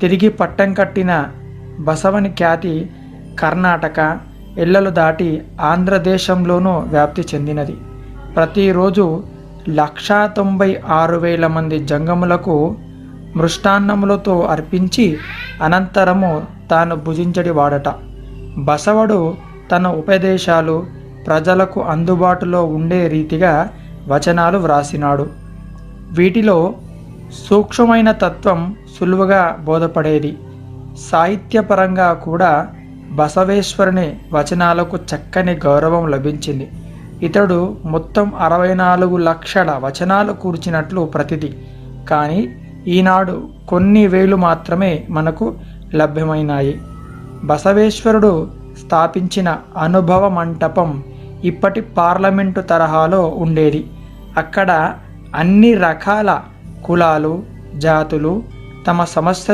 తిరిగి పట్టం కట్టిన బసవని ఖ్యాతి కర్ణాటక ఇళ్ళలు దాటి ఆంధ్రదేశంలోనూ వ్యాప్తి చెందినది. ప్రతిరోజు లక్షా తొంభై ఆరు వేల మంది జంగములకు మృష్టాన్నములతో అర్పించి అనంతరము తాను భుజించడి వాడట. బసవడు తన ఉపదేశాలు ప్రజలకు అందుబాటులో ఉండే రీతిగా వచనాలు వ్రాసినాడు. వీటిలో సూక్ష్మమైన తత్వం సులువుగా బోధపడేది. సాహిత్యపరంగా కూడా బసవేశ్వరుని వచనాలకు చక్కని గౌరవం లభించింది. ఇతడు మొత్తం అరవై నాలుగు లక్షల వచనాలు కూర్చినట్లు ప్రతిది. కానీ ఈనాడు కొన్ని వేలు మాత్రమే మనకు లభ్యమైనాయి. బసవేశ్వరుడు స్థాపించిన అనుభవ మంటపం ఇప్పటి పార్లమెంటు తరహాలో ఉండేది. అక్కడ అన్ని రకాల కులాలు జాతులు తమ సమస్యలు